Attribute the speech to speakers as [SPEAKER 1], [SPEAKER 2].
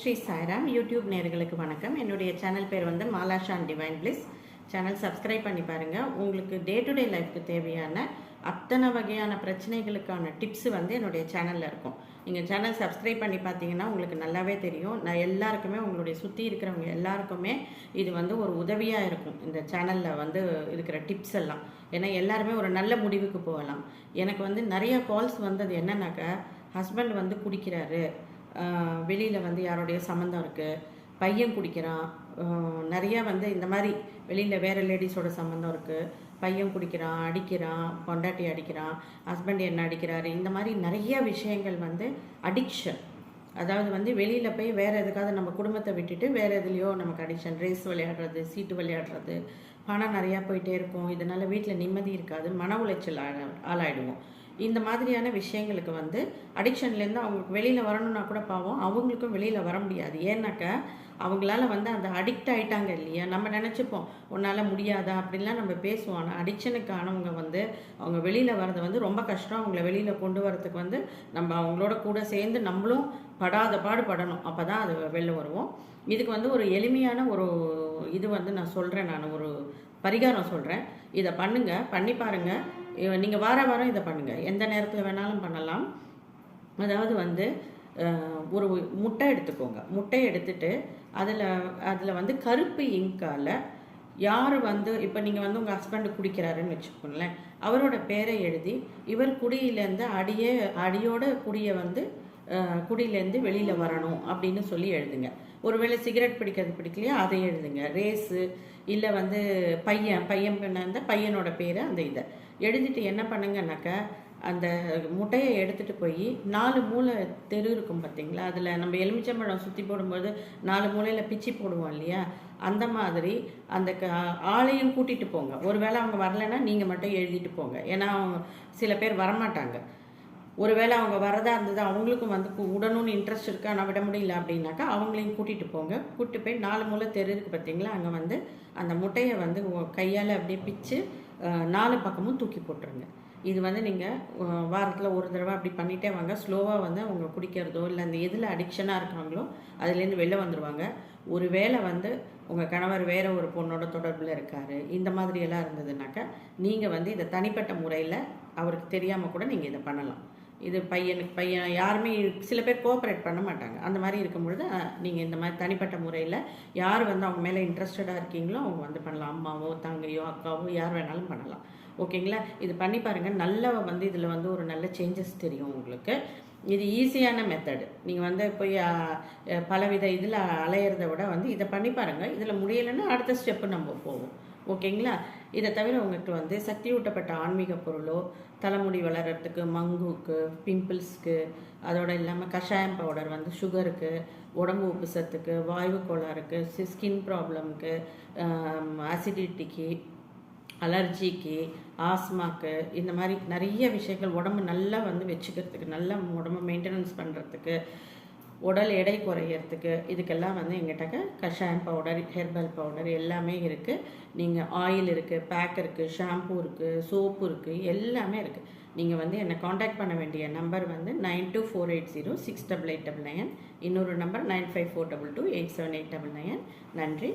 [SPEAKER 1] Sri Sairam YouTube நேர்களுக்கு வணக்கம். என்னுடைய சேனல் பேர் வந்து Malashan Divine please channel subscribe பண்ணி பாருங்கள் உங்களுக்கு டே டு டே லைஃப்க்கு தேவையான அத்தனை வகையான பிரச்சனைகளுக்கான டிப்ஸ் வந்து என்னுடைய சேனலில் இருக்கும். நீங்கள் சேனல் சப்ஸ்கிரைப் பண்ணி பார்த்தீங்கன்னா உங்களுக்கு நல்லாவே தெரியும். நான் எல்லாருக்குமே உங்களுடைய சுற்றி இருக்கிறவங்க எல்லாருக்குமே இது வந்து ஒரு உதவியாக இருக்கும். இந்த சேனலில் வந்து இருக்கிற டிப்ஸ் எல்லாம். ஏன்னா எல்லாருமே ஒரு நல்ல முடிவுக்கு போகலாம். எனக்கு வந்து நிறைய கால்ஸ் வந்தது என்னன்னாக்கா ஹஸ்பண்ட் வந்து குடிக்கிறாரு. வெளியில் வந்து யாரோடைய சம்மந்தம் இருக்குது பையன் குடிக்கிறான். நிறையா வந்து இந்த மாதிரி வெளியில் வேறு லேடிஸோட சம்மந்தம் இருக்குது பையன் குடிக்கிறான் அடிக்கிறான் பொண்டாட்டி அடிக்கிறான் ஹஸ்பண்ட் என்ன அடிக்கிறாரு? இந்த மாதிரி நிறைய விஷயங்கள் வந்து அடிக்ஷன் அதாவது வந்து வெளியில் போய் வேறு எதுக்காவது நம்ம குடும்பத்தை விட்டுட்டு வேறு எதுலேயோ நமக்கு அடிக்ஷன் ரேஸ் விளையாடுறது சீட்டு விளையாடுறது. பணம் நிறையா போயிட்டே இருக்கும். இதனால் வீட்டில் நிம்மதி இருக்காது. மன உளைச்சல் ஆளாயிடுவோம். இந்த மாதிரியான விஷயங்களுக்கு வந்து அடிக்ஷன்லேருந்து அவங்களுக்கு வெளியில் வரணும்னா கூட பாவம் அவங்களுக்கும் வெளியில் வர முடியாது. ஏன்னாக்கா அவங்களால வந்து அந்த அடிக்ட் ஆகிட்டாங்க இல்லையா? நம்ம நினச்சிப்போம் உன்னால் முடியாதா? அப்படின்லாம் நம்ம பேசுவோம். ஆனால் அடிக்ஷனுக்கானவங்க வந்து அவங்க வெளியில் வரது வந்து ரொம்ப கஷ்டம். அவங்கள வெளியில் கொண்டு வரதுக்கு வந்து நம்ம அவங்களோட கூட சேர்ந்து நம்மளும் படாத பாடு படணும். அப்போ தான் அது வெளில வருவோம். இதுக்கு வந்து ஒரு எளிமையான ஒரு இது வந்து நான் சொல்கிறேன் நான் ஒரு பரிகாரம் சொல்கிறேன் இதை பண்ணுங்கள் பண்ணி பாருங்கள் நீங்கள் வார வாரம் இதை பண்ணுங்கள் எந்த நேரத்தில் வேணாலும் பண்ணலாம். அதாவது வந்து ஒரு முட்டை எடுத்துக்கோங்க. முட்டை எடுத்துட்டு அதில் அதில் வந்து கருப்பு இங்கால யார் வந்து இப்போ நீங்கள் வந்து உங்கள் ஹஸ்பண்டு குடிக்கிறாருன்னு வச்சுக்கோங்களேன். அவரோட பேரை எழுதி இவர் குடியிலேருந்து அடியே அடியோட குடியை வந்து குடியிலேருந்து வெளியில் வரணும் அப்படின்னு சொல்லி எழுதுங்க. ஒருவேளை சிகரெட் பிடிக்கிறது பிடிக்கலையா அதை எழுதுங்க. ரேஸு இல்லை வந்து பையன் பையன் பின்ன இருந்தால் பையனோட பேரை அந்த இதை. எழுதிட்டு என்ன பண்ணுங்கன்னாக்கா அந்த முட்டையை எடுத்துகிட்டு போய் நாலு மூளை தெரு இருக்கும் பார்த்தீங்களா அதில் நம்ம எலுமிச்சம்பழம் சுற்றி போடும்போது நாலு மூலையில் பிச்சு போடுவோம் இல்லையா? அந்த மாதிரி அந்த க ஆளையும் கூட்டிகிட்டு போங்க. ஒருவேளை அவங்க வரலைன்னா நீங்கள் மட்டும் எழுதிட்டு போங்க. ஏன்னா அவங்க சில பேர் வரமாட்டாங்க. ஒருவேளை அவங்க வரதா இருந்தது அவங்களுக்கும் வந்து கு- உடனும்னு இன்ட்ரெஸ்ட் இருக்கா ஆனால் விட முடியல அப்படின்னாக்கா அவங்களையும் கூட்டிகிட்டு போங்க. கூட்டிட்டு போய் நாலு மூலை தெரு இருக்குது பார்த்தீங்களா அங்கே வந்து அந்த முட்டையை வந்து கையால் அப்படியே பிச்சு நாலு பக்கமும் தூக்கி போட்டுருங்க. இது வந்து நீங்கள் வாரத்தில் ஒரு தடவை அப்படி பண்ணிகிட்டே வாங்க. ஸ்லோவாக வந்து அவங்க குடிக்கிறதோ இல்லை அந்த எதில் அடிக்ஷனாக இருக்காங்களோ அதுலேருந்து வெளில வந்துடுவாங்க ஒரு வேளை வந்து உங்கள் கணவர் வேறு ஒரு பொண்ணோட தொடர்பில் இருக்கார் இந்த மாதிரியெல்லாம் இருந்ததுனாக்கா நீங்கள் வந்து இதை தனிப்பட்ட முறையில் அவருக்கு தெரியாமல் கூட நீங்கள் இதை பண்ணலாம். இது பையனுக்கு பையன் யாருமே சில பேர் கோஆப்ரேட் பண்ண மாட்டாங்க. அந்த மாதிரி இருக்கும் பொழுது நீங்கள் இந்த மாதிரி தனிப்பட்ட முறையில் யார் வந்து அவங்க மேலே இன்ட்ரெஸ்டடாக இருக்கீங்களோ அவங்க வந்து பண்ணலாம். அம்மாவோ தங்கையோ அக்காவோ யார் வேணாலும் பண்ணலாம். ஓகேங்களா இது பண்ணி பாருங்கள் நல்ல வந்து இதில் வந்து ஒரு நல்ல சேஞ்சஸ் தெரியும் உங்களுக்கு. இது ஈஸியான மெத்தடு நீங்கள் வந்து போய் பலவித இதில் அலையிறத விட வந்து இதை பண்ணி பாருங்கள் இதில் முடியலைன்னா அடுத்த ஸ்டெப்பு நம்ம போவோம். ஓகேங்களா? இதை தவிர உங்களுக்கு வந்து சக்தி ஊட்டப்பட்ட ஆன்மீக பொருளோ தலைமுடி வளர்கிறதுக்கு மங்குக்கு பிம்பிள்ஸ்க்கு அதோட இல்லாமல் கஷாயம் பவுடர் வந்து சுகருக்கு உடம்பு உப்புசத்துக்கு வாய்வு கோளாறுக்கு ஸ்கின் ப்ராப்ளம்க்கு அசிடிட்டிக்கு அலர்ஜிக்கு ஆஸ்மாக்கு இந்த மாதிரி நிறைய விஷயங்கள் உடம்பு நல்லா வந்து வச்சுக்கிறதுக்கு நல்லா உடம்பு மெயின்டெனன்ஸ் பண்ணுறதுக்கு உடல் எடை குறையறதுக்கு இதுக்கெல்லாம் வந்து எங்கிட்டக்க கஷாயம் பவுடர் ஹெர்பல் பவுடர் எல்லாமே இருக்குது நீங்கள் ஆயில் இருக்குது பேக் இருக்குது ஷாம்பூ இருக்குது சோப்பு இருக்குது எல்லாமே இருக்குது நீங்கள் வந்து என்னை காண்டாக்ட் பண்ண வேண்டிய நம்பர் வந்து nine two four eight zero six double eight double nine இன்னொரு number nine five four double two eight seven eight double nine நன்றி.